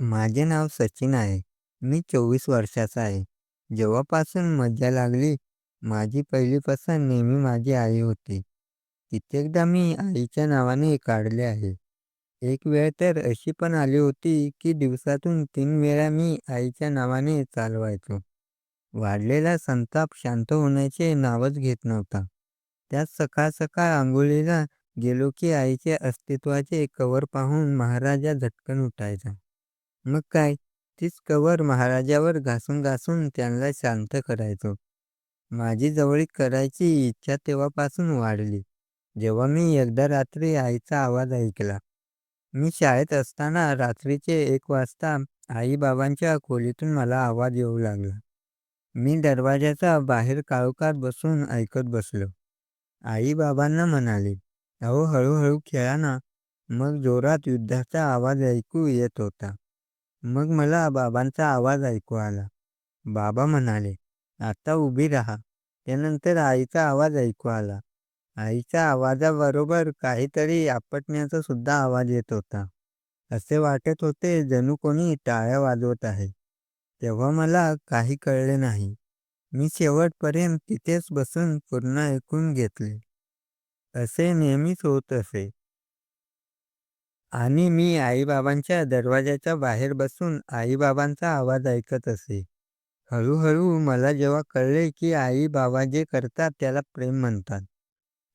माझे नाव सचिन आहे. मी 24 वर्षाचा आहे. जेव्हापासून मज्जा लागली, माझी पहिली पसंत नेहमी माझी आई होती. कित्येकदा मी आईच्या नावाने काढले आहे. एक वेळ तर अशी पण आली होती, की दिवसातून तीन वेळा मी आईच्या नावाने चालवायचो. वाढलेला संताप शांत होण्याचे नावच घेत नव्हता. त्यात सकाळ-सकाळ आंघोळीला गेलो की आईच्या अस्तित्वाचे कवर पाहून महाराजा झटकन उठायचा. मग काय, तीच कवर महाराजावर घासून-घासून त्यांना शांत करायचो. माझी जवळीक करायची इच्छा तेव्हापासून वाढली, जेव्हा मी एकदा रात्री आईचा आवाज ऐकला. मी शाळेत असताना रात्रीचे एक वाजता आई-बाबांच्या खोलीतून मला आवाज येऊ लागला. मी दरवाजाच्या बाहेर काळोखात बसून ऐकत बसलो. आई बाबांना "अहो, हळू-हळू खेळा ना." मग जोरात युद्धाचा आवाज ऐकू येत होता. मग मला बाबांचा आवाज ऐकू आला. बाबा म्हणाले, "आता उभी राहा." त्यानंतर आईचा आवाज ऐकू आला. आईच्या आवाजाबरोबर काहीतरी आपटण्याचा सुद्धा आवाज येत होता. असे वाटत होते जणू कोणी टाळ्या वाजवत आहे. तेव्हा मला काही कळले नाही. मी शेवटपर्यंत तिथेच बसून पूर्ण ऐकून घेतले. असे नेहमीच होत असे. आणि मी आई-बाबांच्या दरवाजाच्या बाहेर बसून आई-बाबांचा आवाज ऐकत असे. हळूहळू मला जेव्हा कळले की आई-बाबा जे करतात त्याला प्रेम म्हणतात.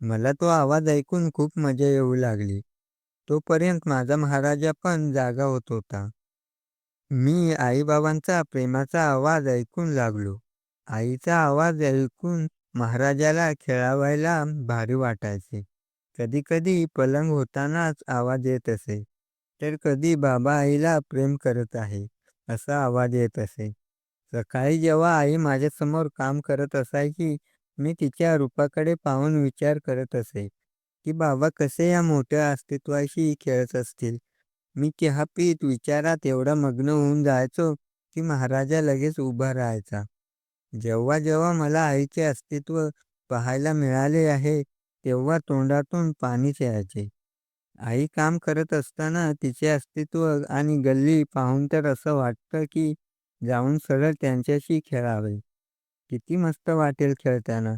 मला तो आवाज ऐकून खूप मजा येऊ लागली. तोपर्यंत माझा महाराजा पण जागा होत होता. मी आई-बाबांचा प्रेमाचा आवाज ऐकू लागलो. आईचा आवाज ऐकून महाराजाला खेळावायला भारी वाटायचे. कधी-कधी पलंग होतानाच आवाज येत असे, तर कधी बाबा आईला प्रेम करत आहे, असा आवाज येत असे. सकाळी जेव्हा आई माझ्यासमोर काम करत असायची, मी तिच्या रूपाकडे पाहून विचार करत असे, की बाबा कसे या मोठ्या अस्तित्वाशी खेळत असतील. मी चहा पीत विचारात एवढा मग्न होऊन जायचो, की महाराजा लगेच उभा राहायचा. जेव्हा-जेव्हा मला आईचे अस्तित्व पाहायला मिळाले आहे, तेव्हा तोंडातून पाणीच यायचे. आई काम करत असताना तिचे अस्तित्व आणि गल्ली पाहून तर असं वाटतं की जाऊन सरळ त्यांच्याशी खेळावे. किती मस्त वाटेल खेळताना.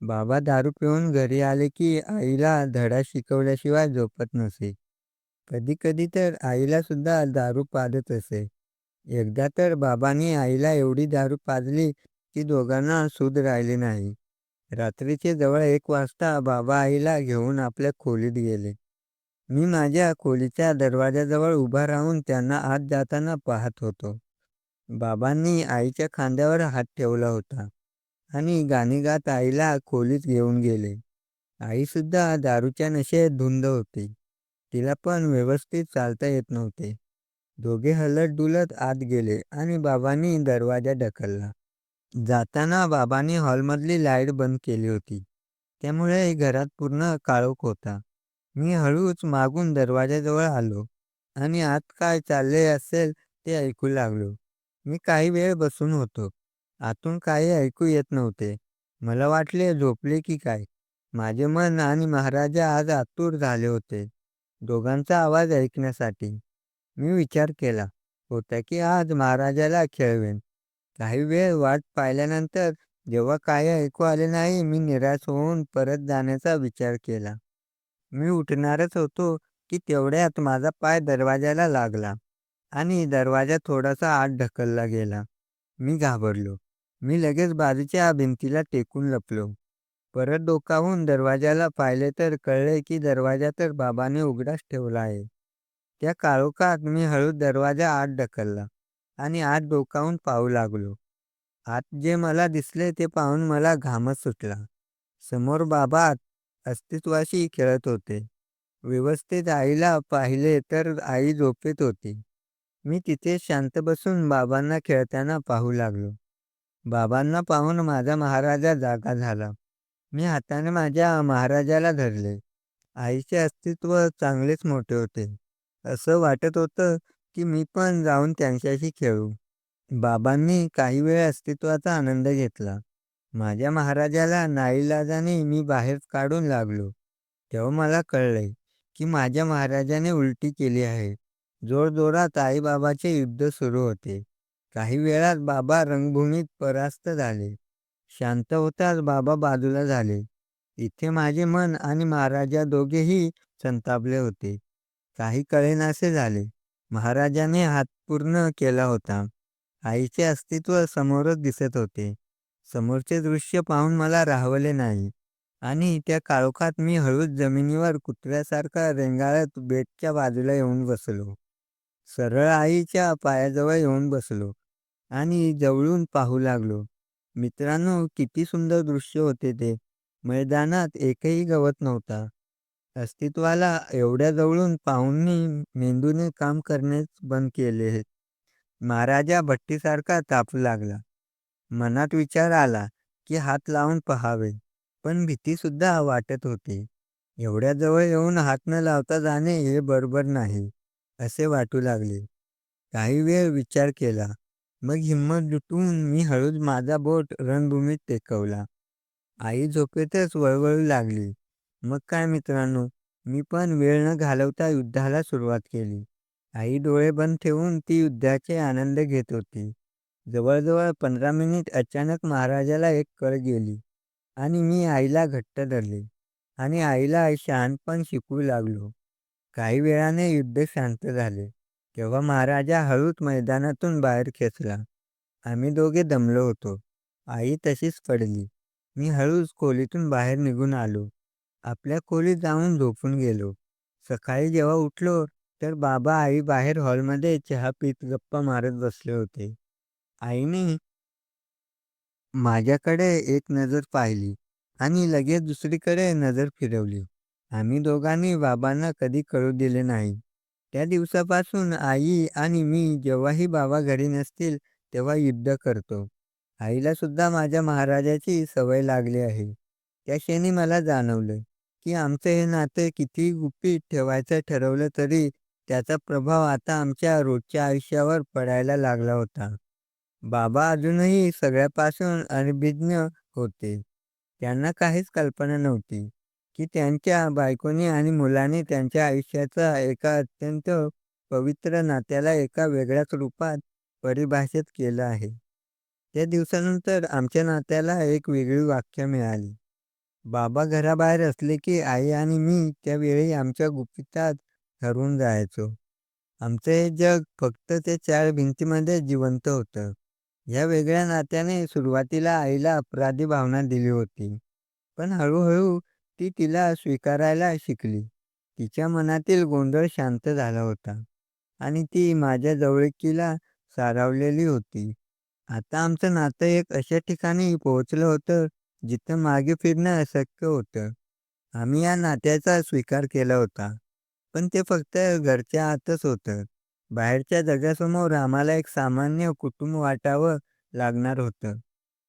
बाबा दारू पिऊन घरी आले की आईला धडा शिकवल्याशिवाय झोपत नसे. कधी-कधी तर आईला सुद्धा दारू पाजत असे. एकदा तर बाबांनी आईला एवढी दारू पाजली की दोघांना सूद राहिली नाही. रात्रीचे जवळ एक वाजता बाबा आईला घेऊन आपल्या खोलीत गेले. मी माझ्या खोलीच्या दरवाजाजवळ उभा राहून त्यांना आत जाताना पाहत होतो. बाबांनी आईच्या खांद्यावर हात ठेवला होता आणि गाणी गात आईला खोलीत घेऊन गेले. आईसुद्धा दारूच्या नशेत धुंद होती. तिला पण व्यवस्थित चालता येत नव्हते. दोघे हलत-डुलत आत गेले आणि बाबांनी दरवाजा ढकलला. जाताना बाबांनी हॉलमधली लाइट बंद केली होती, त्यामुळे घरात पूर्ण काळोख होता. मी हळूच मागून दरवाजाजवळ आलो आणि आत काय चालले असेल ते ऐकू लागलो. मी काही वेळ बसून होतो. आतून काही ऐकू येत नव्हते. मला वाटले झोपले की काय. माझे मन आणि महाराजा आज आतुर झाले होते, दोघांचा आवाज ऐकण्यासाठी. मी विचार केला होता की आज महाराजाला खेळवेन. काही वेळ वाट पाहिल्यानंतर जेव्हा काही ऐकू आले नाही, मी निराश होऊन परत जाण्याचा विचार केला. मी उठणारच होतो की तेवढ्यात माझा पाय दरवाजाला लागला आणि दरवाजा थोडासा आत ढकलला गेला. मी घाबरलो. मी लगेच बाजूच्या भिंतीला टेकून लपलो. परत डोकावून दरवाजाला पाहिले तर कळले की दरवाजा तर बाबाने उघडाच ठेवला आहे. त्या काळोखात मी हळूच दरवाजा आत ढकलला आणि आत डोकावून पाहू लागलो. आत जे मला दिसले ते पाहून मला घामच सुटला. समोर बाबा अस्तित्वाशी खेळत होते. व्यवस्थित आईला पाहिले तर आई झोपेत होती. मी तिथेच शांत बसून बाबांना खेळताना पाहू लागलो. बाबांना पाहून माझा महाराजा जागा झाला. मी हाताने माझ्या महाराजाला धरले. आईचे अस्तित्व चांगलेच मोठे होते. असं वाटत होतं की मी पण जाऊन त्यांच्याशी खेळू. बाबांनी काही वेळ अस्तित्वाचा आनंद घेतला. माझ्या महाराजाला नाईलाजाने मी बाहेर काढून लागलो. तेव्हा मला कळले की माझ्या महाराजाने उलटी केली आहे. जोरजोरात आईबाबाचे युद्ध सुरू होते. काही वेळात बाबा रंगभूमीत परास्त झाले. शांत होताच बाबा बाजूला झाले. इथे माझे मन आणि महाराजा दोघेही संतापले होते. काही कळेनासे झाले. महाराजाने हात पूर्ण केला होता. आईचे अस्तित्व समोरच दिसत होते. समोरचे दृश्य पाहून मला राहवले नाही आणि त्या काळोखात मी हळूच जमिनीवर कुत्र्यासारखा रेंगाळत बेडच्या बाजूला येऊन बसलो. सरळ आईच्या पायाजवळ येऊन बसलो आणि जवळून पाहू लागलो. मित्रांनो, किती सुंदर दृश्य होते ते! मैदानात एकही गवत नव्हता. अस्तित्वाला एवढ्या जवळून पाहूनही मेंदूने काम करणेच बंद केले. महाराजा भट्टीसारखा तापू लागला. मनात विचार आला की हात लावून पहावे, पण भीतीसुद्धा वाटत होती. एवढ्या जवळ येऊन हात न लावता जाणे हे बरोबर नाही, असे वाटू लागले. काही वेळ विचार केला. मग हिंमत जुटवून मी हळूच माझा बोट रणभूमीत टेकवला. आई झोपेतच वळवळू लागली. मग काय मित्रांनो, मी पण वेळ न घालवता युद्धाला सुरुवात केली. आई डोळे बंद ठेवून ती युद्धाचे आनंद घेत होती. जवळजवळ पंधरा मिनिट अचानक महाराजाला एक कळ गेली आणि मी आईला घट्ट धरले आणि आईला शहाणपण शिकवू लागलो. काही वेळाने युद्ध शांत झाले. तेव्हा महाराजा हळूच मैदानातून बाहेर खेचला. आम्ही दोघे दमलो होतो. आई तशीच पडली. मी हळूच खोलीतून बाहेर निघून आलो. आपल्या खोलीत जाऊन झोपून गेलो. सकाळी जेव्हा उठलो तर बाबा आई बाहेर हॉलमध्ये चहा पीत गप्पा मारत बसले होते. आईने माझ्याकडे एक नजर पाहिली आणि लगेच दुसरीकडे नजर फिरवली. आम्ही दोघांनी बाबांना कधी कळू दिले नाही. त्या दिवसापासून आई आणि मी जेव्हाही बाबा घरी नसतील तेव्हा युद्ध करतो. आईला सुद्धा माझ्या महाराजाची सवय लागली आहे. त्या क्षणी मला जाणवलं की आमचं हे नातं किती गुपित ठेवायचं ठरवलं तरी त्याचा प्रभाव आता आमच्या रोजच्या आयुष्यावर पडायला लागला होता. बाबा अजूनही सगळ्यापासून अनभिज्ञ होते. त्यांना काहीच कल्पना नव्हती की त्यांच्या बायकोने आणि मुलाने त्यांच्या आयुष्याचा एका अत्यंत पवित्र नात्याला एका वेगळ्याच रूपात परिभाषित केलं आहे. त्या दिवसानंतर आमच्या नात्याला एक वेगळी व्याख्या मिळाली. बाबा घराबाहेर असले की आई आणि मी त्यावेळी आमच्या गुपितात हरवून जायचो. आमचं हे जग फक्त त्या चार भिंतीमध्ये जिवंत होतं. ह्या वेगळ्या नात्याने सुरुवातीला आईला अपराधी भावना दिली होती. पण हळूहळू ती तिला स्वीकारायला शिकली. तिच्या मनातील गोंधळ शांत झाला होता आणि ती माझ्या जवळकीला सारावलेली होती. आता आमचं नातं एक अशा ठिकाणी पोहोचलं होतं जिथं मागे फिरणं अशक्य होतं. आम्ही या नात्याचा स्वीकार केला होता, पण ते फक्त घरच्या आतच होतं. बाहेरच्या जगासमोर आम्हाला एक सामान्य कुटुंब वाटावं लागणार होतं.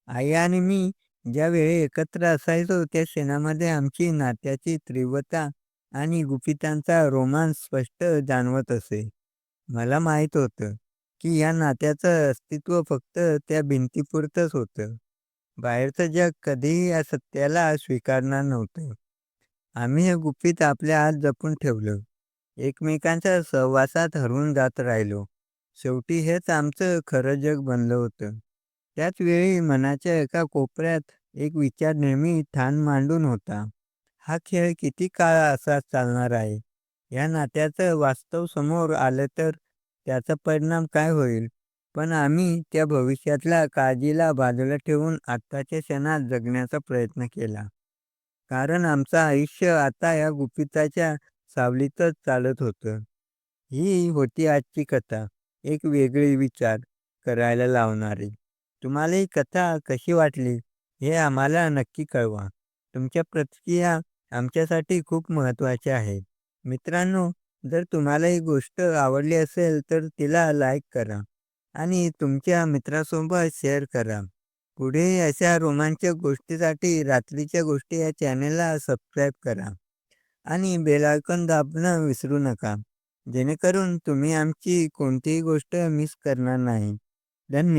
आई आणि मी ज्यावेळी एकत्र असायचो त्या क्षणामध्ये आमची नात्याची तीव्रता आणि गुपितांचा रोमांस स्पष्ट जाणवत असे. मला माहीत होतं की या नात्याचं अस्तित्व फक्त त्या भिंतीपुरतंच होतं. बाहेरचं जग कधीही या सत्याला स्वीकारणार नव्हतं. आम्ही हे गुपित आपल्या आत जपून ठेवलं. एकमेकांच्या सहवासात हरवून जात राहिलो. शेवटी हेच आमचं खरं जग बनलं होतं. त्याच वेळी मनाच्या एका कोपऱ्यात एक विचार नेहमी ठाण मांडून होता. हा खेळ किती काळ असाच चालणार आहे? या नात्याचं वास्तव समोर आलं तर त्याचा परिणाम काय होईल? पण आम्ही त्या भविष्यातल्या काळजीला बाजूला ठेवून आत्ताच्या क्षणात जगण्याचा प्रयत्न केला. कारण आमचं आयुष्य आता या गुपिताच्या सावलीतच चालत होतं. ही होती आजची कथा. एक वेगळी विचार करायला लावणारी. तुम्हाला ही कथा कशी वाटली हे आम्हाला नक्की कळवा. तुमच्या प्रतिक्रिया आमच्यासाठी खूप महत्त्वाच्या आहेत. मित्रांनो, जर तुम्हाला ही गोष्ट आवडली असेल तर तिला लाईक करा आणि तुमच्या मित्रांसोबत शेअर करा. पुढेही अशा रोमांचक गोष्टीसाठी रात्रीच्या गोष्टी या चॅनेलला सबस्क्राईब करा आणि बेल आयकॉन दाबणं विसरू नका, जेणेकरून तुम्ही आमची कोणतीही गोष्ट मिस करणार नाही. धन्यवाद.